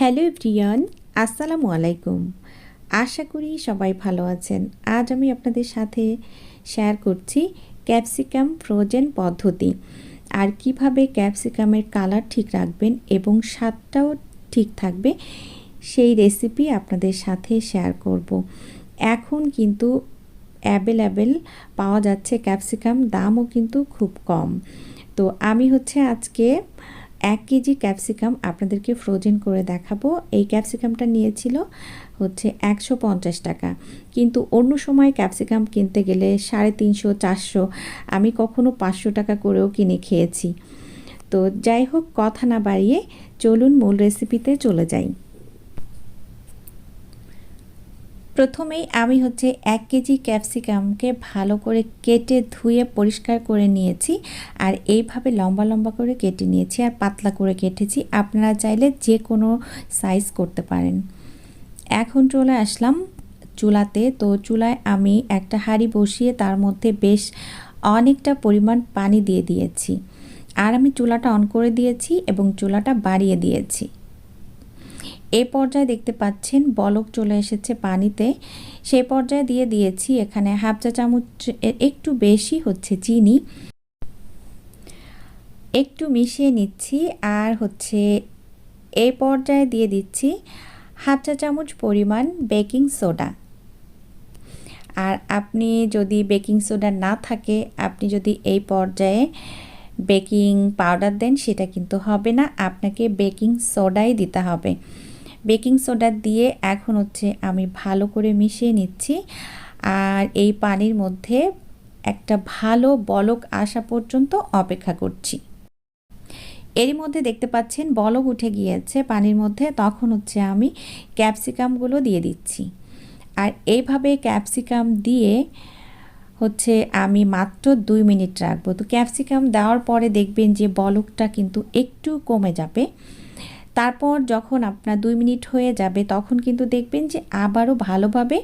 Hello প্রিয়ন আসসালামু আলাইকুম। আশা করি সবাই ভালো আছেন। আজ আমি আপনাদের সাথে শেয়ার করছি ক্যাপসিকাম ফ্রোজেন পদ্ধতি। আর কীভাবে ক্যাপসিকামের কালার ঠিক রাখবেন এবং স্বাদটাও ঠিক থাকবে, সেই রেসিপি আপনাদের সাথে শেয়ার করব। এখন কিন্তু অ্যাভেলেবেল পাওয়া যাচ্ছে ক্যাপসিকাম দামও কিন্তু খুব কম। তো আমি হচ্ছে আজকে এক কেজি ক্যাপসিকাম আপনাদেরকে ফ্রোজেন করে দেখাবো। এই ক্যাপসিকামটা নিয়েছিল হচ্ছে একশো পঞ্চাশ টাকা। কিন্তু অন্য সময় ক্যাপসিকাম কিনতে গেলে সাড়ে তিনশো, চারশো, আমি কখনো পাঁচশো টাকা করেও কিনে খেয়েছি। তো যাই হোক, কথা না বাড়িয়ে চলুন মূল রেসিপিতে চলে যাই। প্রথমেই আমি হচ্ছে এক কেজি ক্যাপসিকামকে ভালো করে কেটে ধুয়ে পরিষ্কার করে নিয়েছি আর এইভাবে লম্বা লম্বা করে কেটে নিয়েছি আর পাতলা করে কেটেছি। আপনারা চাইলে যে কোনো সাইজ করতে পারেন। এখন চলে আসলাম চুলাতে। তো চুলায় আমি একটা হাঁড়ি বসিয়ে তার মধ্যে বেশ অনেকটা পরিমাণ পানি দিয়ে দিয়েছি। আর আমি চুলাটা অন করে দিয়েছি এবং চুলাটা বাড়িয়ে দিয়েছি। এ পর্যায়ে দেখতে পাচ্ছেন বলক চলে এসেছে পানিতে। সে পর্যায়ে দিয়ে দিয়েছি এখানে হাফ চা চামচ একটু বেশি হচ্ছে চিনি। একটু মিশিয়ে নিচ্ছি আর হচ্ছে এই পর্যায়ে দিয়ে দিচ্ছি হাফ চা চামচ পরিমাণ বেকিং সোডা। আর আপনি যদি বেকিং সোডা না থাকে, আপনি যদি এই পর্যায়ে বেকিং পাউডার দেন, সেটা কিন্তু হবে না। আপনাকে বেকিং সোডাই দিতে হবে। বেকিং সোডা দিয়ে এখন হচ্ছে আমি ভালো করে মিশিয়ে নিচ্ছি। আর এই পানির মধ্যে একটা ভালো বলক আসা পর্যন্ত অপেক্ষা করছি। এরই মধ্যে দেখতে পাচ্ছেন বলক উঠে গিয়েছে পানির মধ্যে, তখন হচ্ছে আমি ক্যাপসিকামগুলো দিয়ে দিচ্ছি। আর এইভাবে ক্যাপসিকাম দিয়ে হচ্ছে আমি মাত্র দুই মিনিট রাখব। তো ক্যাপসিকাম দেওয়ার পরে দেখবেন যে বলকটা কিন্তু একটু কমে যাবে। তারপর যখন আপনার দুই মিনিট হয়ে যাবে, তখন কিন্তু দেখবেন যে আবারও ভালোভাবে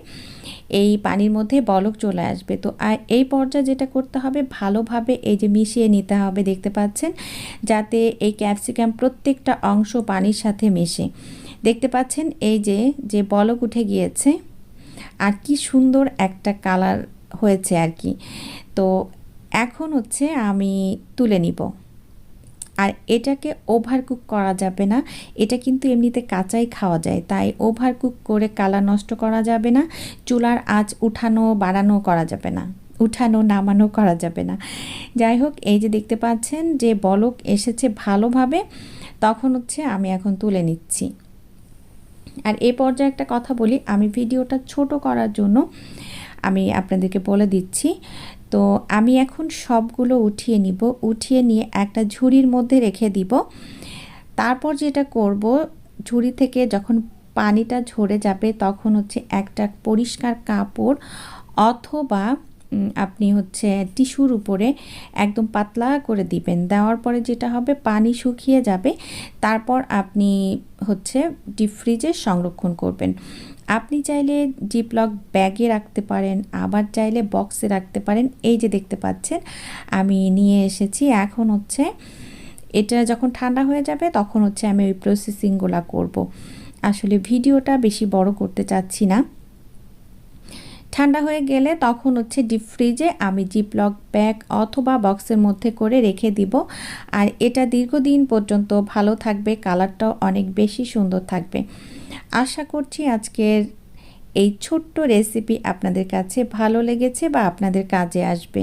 এই পানির মধ্যে বলক চলে আসবে। তো এই পর্যায়ে যেটা করতে হবে, ভালোভাবে এই যে মিশিয়ে নিতে হবে, দেখতে পাচ্ছেন? যাতে এই ক্যাপসিকাম প্রত্যেকটা অংশ পানির সাথে মেশে। দেখতে পাচ্ছেন এই যে যে বলক উঠে গিয়েছে, আর কি সুন্দর একটা কালার হয়েছে আর কি। তো এখন হচ্ছে আমি তুলে নিব। আর এটাকে ওভার কুক করা যাবে না। এটা কিন্তু এমনিতে কাঁচাই খাওয়া যায়, তাই ওভার কুক করে কালার নষ্ট করা যাবে না, চুলার আঁচ উঠানো, বাড়ানো করা যাবে না, উঠানো, নামানো করা যাবে না। যাই হোক, এই যে দেখতে পাচ্ছেন যে বলক এসেছে ভালোভাবে, তখন হচ্ছে আমি এখন তুলে নিচ্ছি। আর এ পর্যায়ে একটা কথা বলি, আমি ভিডিওটা ছোট করার জন্য আমি আপনাদেরকে বলে দিচ্ছি তো আমি এখন সবগুলো উঠিয়ে নিব। উঠিয়ে নিয়ে একটা ঝুড়ির মধ্যে রেখে দিব। তারপর যেটা করব, ঝুড়ি থেকে যখন পানিটা ঝরে যাবে তখন হচ্ছে একটা পরিষ্কার কাপড় অথবা আপনি হচ্ছে টিস্যুর উপরে একদম পাতলা করে দিবেন। দেওয়ার পরে যেটা হবে, পানি শুকিয়ে যাবে। তারপর আপনি হচ্ছে ডিপ ফ্রিজে সংরক্ষণ করবেন। আপনি চাইলে জিপলক ব্যাগে রাখতে পারেন, আবার চাইলে বক্সে রাখতে পারেন। এই যে দেখতে পাচ্ছেন, আমি নিয়ে এসেছি। এখন হচ্ছে এটা যখন ঠান্ডা হয়ে যাবে, তখন হচ্ছে আমি ওই প্রসেসিংগুলো করব। আসলে ভিডিওটা বেশি বড় করতে চাচ্ছি না। ঠান্ডা হয়ে গেলে তখন হচ্ছে ডিপ ফ্রিজে আমি জিপলক ব্যাগ অথবা বক্সের মধ্যে করে রেখে দিব। আর এটা দীর্ঘদিন পর্যন্ত ভালো থাকবে কালারটাও অনেক বেশি সুন্দর থাকবে। আশা করছি আজকের এই ছোট্ট রেসিপি আপনাদের কাছে ভালো লেগেছে বা আপনাদের কাজে আসবে।